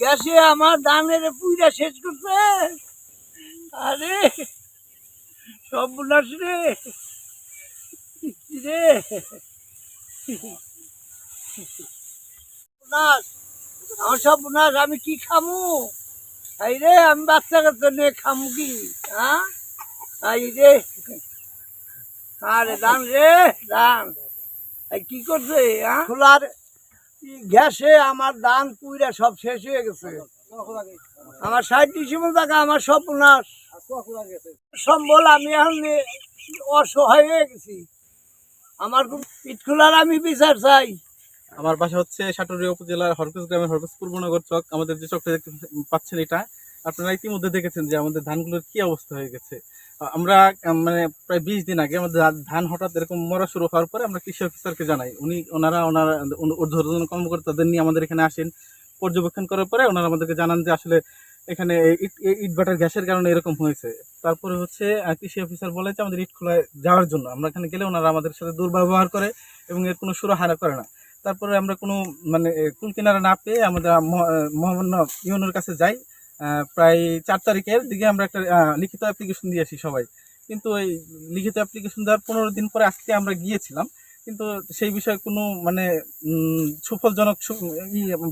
গ্যাসে আমার ধানের পুইরা শেষ করছে। আরে সব বুলাস রে রে? বুনাস আমার সব বুনাস আমি কি খামু? এই রে, আমি বাচ্চা কাচ্চা নিয়ে খামু কি? হ্যাঁ? এই রে। আরে দান রে, দান। কি করছে হ্যাঁ? খোলার গ্যাসে আমার দান পুইরা সব শেষ হয়ে গেছে। আমার ষাট ডিসেম্বর টাকা আমার সব নাশ। সম্বল আমি এখন অসহায় হয়ে গেছি। আমার খোলার আমি বিচার চাই। আমার বাসা হচ্ছে সাটুরিয়া উপজেলার হরকুস গ্রামের হরকুস পূর্বনগর চক। আমাদের যে চকটা দেখতে পাচ্ছেন এটা। আপনারা ইতিমধ্যে দেখেছেন যে আমাদের ধানগুলোর কি অবস্থা হয়ে গেছে। আমরা মানে প্রায় বিশ দিন আগে আমাদের ধান হঠাৎ এরকম মরা শুরু হওয়ার পরে আমরা কৃষি অফিসারকে জানাই। উনি, ওনারা ওনারা ঊর্ধ্বতন কর্মকর্তাদের নিয়ে আমাদের এখানে আসেন। পর্যবেক্ষণ করার পরে ওনারা আমাদেরকে জানান যে আসলে এখানে ইট ভাটার গ্যাসের কারণে এরকম হয়েছে। তারপরে হচ্ছে কৃষি অফিসার বলে যে আমাদের ইট খোলায় যাওয়ার জন্য। আমরা এখানে গেলে ওনারা আমাদের সাথে দুর্ব্যবহার করে এবং এর কোনো সুরাহারা করে না। তারপরে আমরা কোনো মানে কুল কিনারা না পেয়ে আমাদের মহামান্য ইউনোর কাছে যাই। প্রায় চার তারিখের দিকে আমরা একটা লিখিত অ্যাপ্লিকেশন দিয়ে আসি সবাই। কিন্তু ওই লিখিত অ্যাপ্লিকেশন দেওয়ার পনেরো দিন পরে আজকে আমরা গিয়েছিলাম। কিন্তু সেই বিষয়ে কোনো মানে সুফলজনক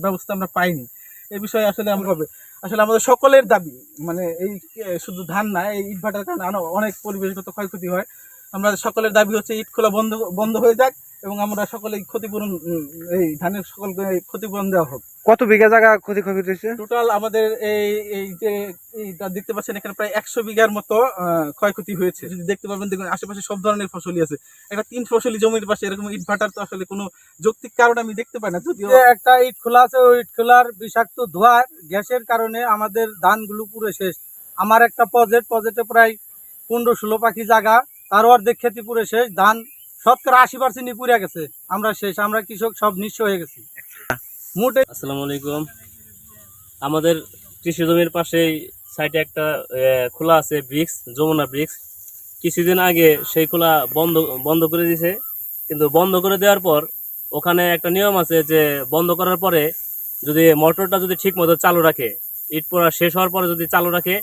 ব্যবস্থা আমরা পাইনি। এই বিষয়ে আসলে আমরা হবে আসলে আমাদের সকলের দাবি মানে এই শুধু ধান না এই ইট ভাটার কারণে অনেক পরিবেশগত ক্ষয়ক্ষতি হয়। আমরা সকলের দাবি হচ্ছে ইট খোলা বন্ধ বন্ধ হয়ে যাক। এবং আমরা সকলে ক্ষতিপূরণ এই ধানের সকলকে ক্ষতিপূরণ দেওয়া হোক। কত বিঘা জায়গা ক্ষতি ক্ষতি হয়েছে? টোটাল আমাদের এই এই যে এইটা দেখতে পাচ্ছেন এখানে প্রায় একশো বিঘার মতো আহ, ক্ষয়ক্ষতি হয়েছে। যদি দেখতে পাবেন দেখুন আশেপাশে সব ধরনের ফসলই আছে। একটা তিন ফসলি জমির পাশে এরকম ইট ভাটার তো আসলে কোনো যৌক্তিক কারণ আমি দেখতে পাই না যদিও একটা ইট খোলা আছে ওই ইট খোলার বিষাক্ত ধোঁয়া গ্যাসের কারণে আমাদের ধানগুলো পুরো শেষ। আমার একটা প্রজেক্ট প্রজেক্টে প্রায় পনেরো ষোলো পাখি জায়গা তার অর্ধেক ক্ষতি পুরো শেষ। ধান শতকরা আশি পার্সেন্টই পুড়ে গেছে। আমরা শেষ, আমরা কৃষক সব নিঃস্ব হয়ে গেছি। মোটে আসসালামু আলাইকুম। আমাদের কৃষি জমির পাশেই সাইডে একটা খোলা আছে ব্রিক্স, যমুনা ব্রিক্স। কিছুদিন আগে সেই খোলা বন্ধ বন্ধ করে দিয়েছে কিন্তু বন্ধ করে দেওয়ার পর ওখানে একটা নিয়ম আছে যে বন্ধ করার পরে যদি মোটরটা যদি ঠিক মতো চালু রাখে, ইট পড়া শেষ হওয়ার পরে যদি চালু রাখে,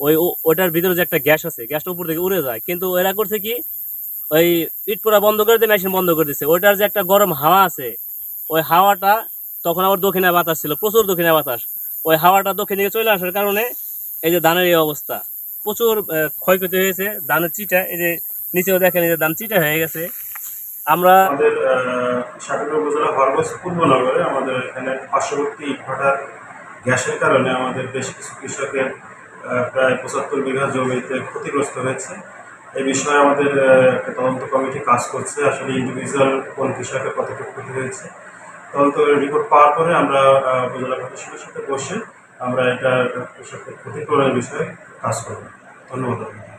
ওই ওটার ভিতরে যে একটা গ্যাস আছে, গ্যাসটা উপর থেকে উড়ে যায়। কিন্তু এরা করছে কি ওই ইট পোড়া বন্ধ করে দিয়ে মেশিন বন্ধ করে দিচ্ছে ওইটার যে একটা গরম হাওয়া আছে, ওই হাওয়াটা তখন আবার দক্ষিণে বাতাস ছিল, প্রচুর দক্ষিণে বাতাস। ওই হাওয়াটা দক্ষিণ দিকে চলে আসার কারণে এই যে ধানের এই অবস্থা। প্রচুর ক্ষয়ক্ষতি হয়েছে, ধানের চিটা, এই যে নিচেও দেখেন এই যে ধান চিটা হয়ে গেছে। আমরা আমাদের সাকুরা উপজেলা হরগজ পূর্বনগরে আমাদের এখানে পার্শ্ববর্তী ইটভাটার গ্যাসের কারণে আমাদের বেশ কিছু কৃষকের প্রায় পঁচাত্তর বিঘা জমিতে ক্ষতিগ্রস্ত হয়েছে। এই বিষয়ে আমাদের একটা তদন্ত কমিটি কাজ করছে। আসলে ইন্ডিভিজুয়াল কোন কৃষকের কতটুকু ক্ষতি হয়েছে। তদন্ত রিপোর্ট পাওয়ার পরে আমরা উপজেলা প্রশাসনের সাথে বসে আমরা এটা কৃষকের ক্ষতিপূরণের বিষয়ে কাজ করব। ধন্যবাদ।